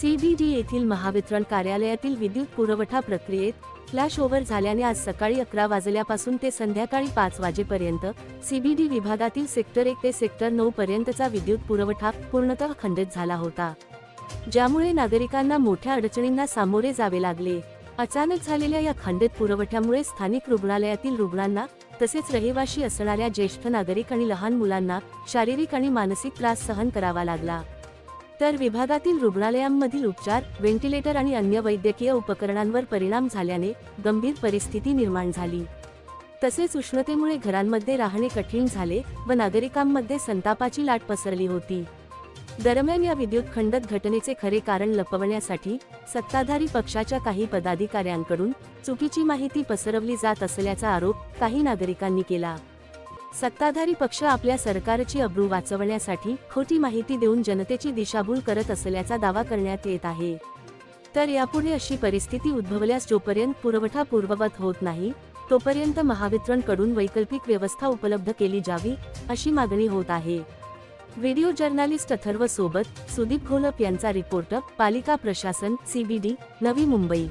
CBD येथील महावितरण कार्यालयातील विद्युत पुरवठा प्रक्रियेत फ्लॅश ओव्हर झाल्याने आज सकाळी अकरा वाजल्यापासून ते संध्याकाळी पाच वाजेपर्यंत सीबीडी विभागातील सेक्टर एक ते सेक्टर नऊ पर्यंतचा विद्युत पुरवठा पूर्णतः खंडित झाला होता ज्यामुळे नागरिकांना मोठ्या अडचणींना सामोरे जावे लागले. अचानक झालेल्या या खंडित पुरवठ्यामुळे स्थानिक रुग्णालयातील रुग्णांना तसेच रहिवाशी असणाऱ्या ज्येष्ठ नागरिक आणि लहान मुलांना शारीरिक आणि मानसिक त्रास सहन करावा लागला. तर विभागातील रुग्णालयांमधील उपचार व्हेंटिलेटर आणि अन्य वैद्यकीय उपकरणांवर परिणाम झाल्याने गंभीर परिस्थिती निर्माण झाली. तसेच उष्णतेमुळे घरांमध्ये राहणे कठीण झाले व नागरिकांमध्ये संतापाची लाट पसरली होती. दरम्यान या विद्युत खंडत घटनेचे खरे कारण लपवण्यासाठी सत्ताधारी पक्षाच्या काही पदाधिकाऱ्यांकडून चुकीची माहिती पसरवली जात असल्याचा आरोप काही नागरिकांनी केला. सत्ताधारी पक्ष आपल्या सरकारची अब्रू वाचवण्यासाठी खोटी माहिती देऊन जनतेची दिशाभूल करत असल्याचा दावा करण्यात येत आहे. तर यापुढे अशी परिस्थिती उद्भवल्यास जोपर्यंत पुरवठा पूर्ववत होत नाही तोपर्यंत महावितरणकडून वैकल्पिक व्यवस्था उपलब्ध केली जावी अशी मागणी होत आहे. व्हिडिओ जर्नालिस्ट अथर्व सोबत सुदीप घोलप यांचा रिपोर्ट पालिका प्रशासन सीबीडी नवी मुंबई.